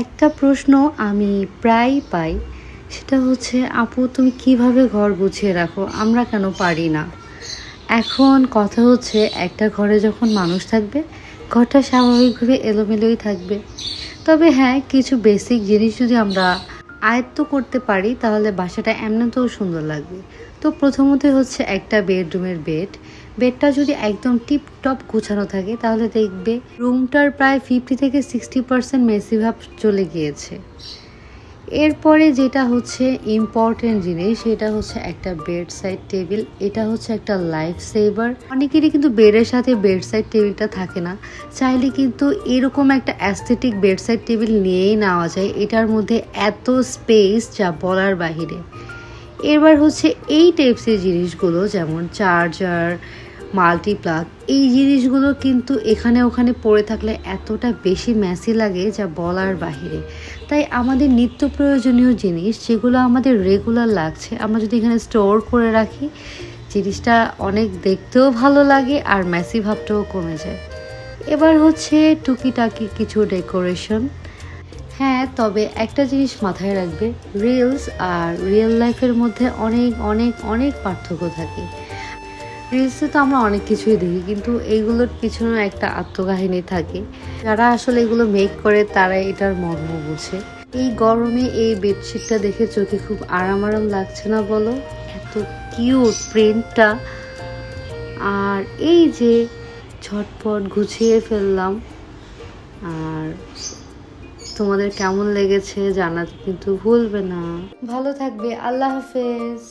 একটা প্রশ্ন আমি প্রায় পাই, সেটা হচ্ছে, আপু, তুমি কীভাবে ঘর গুছিয়ে রাখো? আমরা কেন পারি না? এখন কথা হচ্ছে, একটা ঘরে যখন মানুষ থাকবে, ঘরটা স্বাভাবিকভাবে এলোমেলোই থাকবে। তবে হ্যাঁ কিছু বেসিক জিনিস যদি আমরা আয়ত্ত করতে পারি, তাহলে বাসাটা এমনিতেও সুন্দর লাগবে। তো প্রথমত হচ্ছে একটা বেডরুমের বেড বেডটা যদি একদম টিপ টপ গোছানো থাকে, তাহলে দেখবে রুমটার প্রায় ফিফটি থেকে সিক্সটি পার্সেন্ট মেসিভাব চলে গিয়েছে। এরপরে যেটা হচ্ছে ইম্পর্টেন্ট জিনিস, সেটা হচ্ছে একটা বেড সাইড টেবিল এটা হচ্ছে একটা লাইফ সেভার অনেকেরই কিন্তু বেডের সাথে বেড সাইড টেবিলটা থাকে না। চাইলে কিন্তু এরকম একটা অ্যাস্থেটিক বেড সাইড টেবিল নিয়েই নেওয়া যায়, এটার মধ্যে এত স্পেস যা বলার বাহিরে। এবার হচ্ছে এই টাইপসের জিনিসগুলো, যেমন চার্জার মাল্টিপ্লাগ। এই জিনিসগুলো কিন্তু এখানে ওখানে পড়ে থাকলে এতটা বেশি ম্যাসি লাগে যা বলার বাহিরে। তাই আমাদের নিত্য প্রয়োজনীয় জিনিস যেগুলো আমাদের রেগুলার লাগছে, আমরা যদি এখানে স্টোর করে রাখি, জিনিসটা অনেক দেখতেও ভালো লাগে আর ম্যাসি ভাবটাও কমে যায়। এবার হচ্ছে টুকিটাকি কিছু ডেকোরেশন হ্যাঁ তবে একটা জিনিস মাথায় রাখবে রিলস আর রিয়েল লাইফের মধ্যে অনেক অনেক অনেক পার্থক্য থাকে। রিলসে তো আমরা অনেক কিছুই দেখি, কিন্তু এইগুলোর পিছনে একটা আত্মকাহিনী থাকে। যারা আসলে এগুলো মেক করে তারা এটার মর্ম বুঝে। এই গরমে এই বেডশিটটা দেখে চোখে খুব আরাম আরাম লাগছে না বলো? এত কিউট প্রিন্টটা আর এই যে ঝটপট গুছিয়ে ফেললাম। আর তোমাদের কেমন লেগেছে জানাতে কিন্তু ভুলবে না। ভালো থাকবে, আল্লাহ হাফেজ।